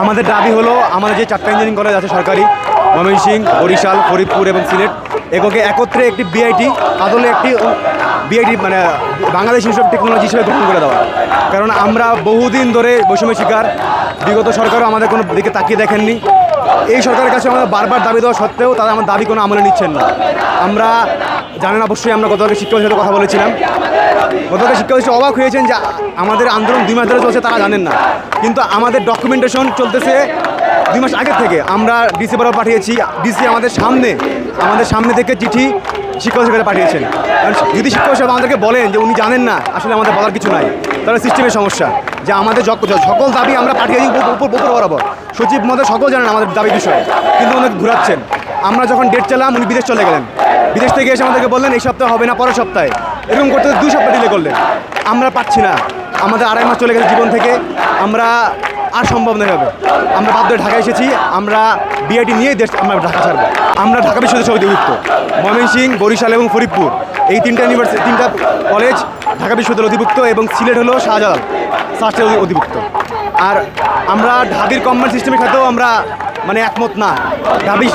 আমাদের দাবি হলো আমাদের যে চারটা ইঞ্জিনিয়ারিং কলেজ আছে সরকারি ময়মনসিংহ, বরিশাল, ফরিদপুর এবং সিলেট এগুলোকে একত্রে একটি বিআইটি আদলে একটি বিআইটি মানে বাংলাদেশ ইনস্টিটিউট অফ টেকনোলজি হিসেবে গ্রহণ করে দেওয়া। কারণ আমরা বহুদিন ধরে বৈষম্যের শিকার, বিগত সরকারও আমাদের কোনো দিকে তাকিয়ে দেখেননি। এই সরকারের কাছে আমাদের বারবার দাবি দেওয়া সত্ত্বেও তারা আমার দাবি কোনো আমলে নিচ্ছেন না। আমরা জানেন অবশ্যই আমরা গতকালকে শিক্ষকের সাথে কথা বলেছিলাম। গতকাল শিক্ষক হিসেবে অবাক হয়েছেন যে আমাদের আন্দোলন দুই মাস ধরে চলছে তারা জানেন না। কিন্তু আমাদের ডকুমেন্টেশন চলতেছে দুই মাস আগের থেকে আমরা ডিসি বরাবর পাঠিয়েছি। ডিসি আমাদের সামনে আমাদের সামনে থেকে চিঠি শিক্ষক কাছে পাঠিয়েছেন। যদি শিক্ষক সাহেব আমাদেরকে বলেন যে উনি জানেন না, আসলে আমাদের বলার কিছু নাই। তাহলে সিস্টেমের সমস্যা। যে আমাদের সকল দাবি আমরা পাঠিয়ে দিই উপর উপর বরাবর। সচিব মধ্যে সকল জানেন আমাদের দাবি বিষয়ে, কিন্তু ওনাকে ঘুরাচ্ছেন। আমরা যখন ডেট চালাম, উনি বিদেশ চলে গেলেন। বিদেশ থেকে এসে আমাদেরকে বললেন, এই সপ্তাহে হবে না, পরের সপ্তাহে। এরকম করতে দুই সপ্তাহ ডিলে করলেন। আমরা পাচ্ছি না। আমাদের আড়াই মাস চলে গেছে জীবন থেকে। আমরা আর সম্ভব নয় হবে। আমরা বাধ্য ঢাকা এসেছি আমরা বিআইটি নিয়েই দেশ আমরা ঢাকা ছাড়বো। আমরা ঢাকা বিশ্ববিদ্যালয় অধিভুক্ত ময়মনসিংহ বরিশাল এবং ফরিদপুর এই তিনটা ইউনিভার্সিটি তিনটা কলেজ ঢাকা বিশ্ববিদ্যালয় অধিভুক্ত এবং সিলেট হলো শাহজালাল সাস্টের অধিভুক্ত। আর আমরা ঢাবির কম্বাইন সিস্টেমের সাথেও আমরা মানে একমত না। ঢাবি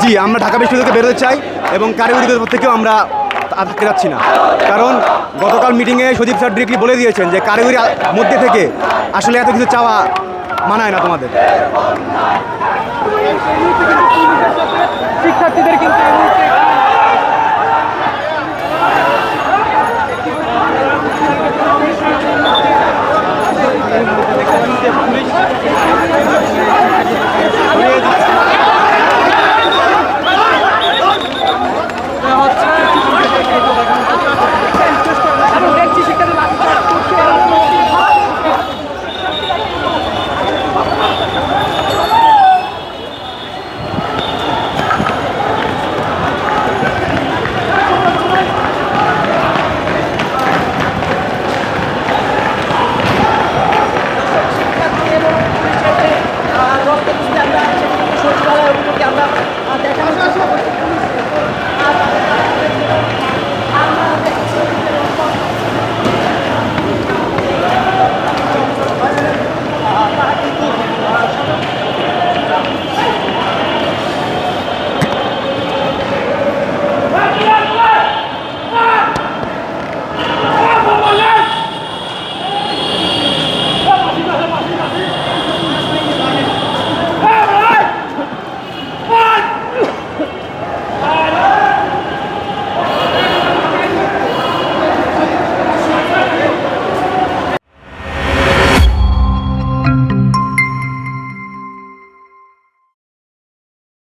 জি আমরা ঢাকা বিশ্ববিদ্যালয় থেকে বেরোতে চাই এবং কারিগরি পর থেকেও আমরা থাকতে যাচ্ছি না। কারণ গতকাল মিটিংয়ে সুদীপ স্যার ডিরেক্টলি বলে দিয়েছেন যে কারিগরি মধ্যে থেকে আসলে এত কিছু চাওয়া মানায় না তোমাদের।